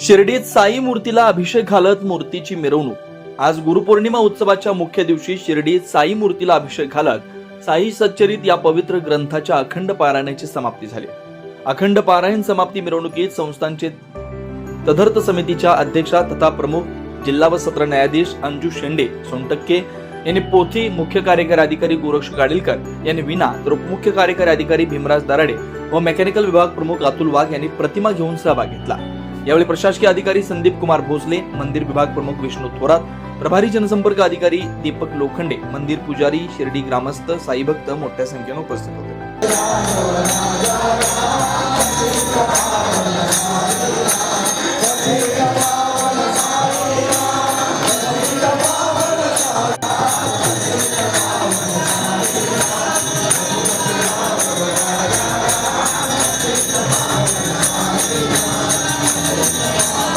शिर्डीत साई मूर्तीला अभिषेक घालत मूर्तीची मिरवणूक. आज गुरुपौर्णिमा उत्सवाच्या मुख्य दिवशी शिर्डीत साई मूर्तीला अभिषेक घालत साई सच्चरित या पवित्र ग्रंथाच्या अखंड पारायणाची समाप्ती झाली. अखंड पारायण समाप्ती मिरवणुकीत संस्थांचे तदर्थ समितीच्या अध्यक्षा तथा प्रमुख जिल्हा व सत्र न्यायाधीश अंजू शेंडे सोनटक्के यांनी पोथी मुख्य कार्यकारी अधिकारी गोरक्ष गाडीलकर यांनी विना तर उपमुख्य कार्यकारी अधिकारी भीमराज दराडे व मेकॅनिकल विभाग प्रमुख अतुल वाघ यांनी प्रतिमा घेऊन सहभाग घेतला. यावेळी प्रशासकीय अधिकारी संदीप कुमार भोसले मंदिर विभाग प्रमुख विष्णू थोरात प्रभारी जनसंपर्क अधिकारी दीपक लोखंडे मंदिर पुजारी शिर्डी ग्रामस्थ साई भक्त मोठ्या संख्येने उपस्थित होते. Música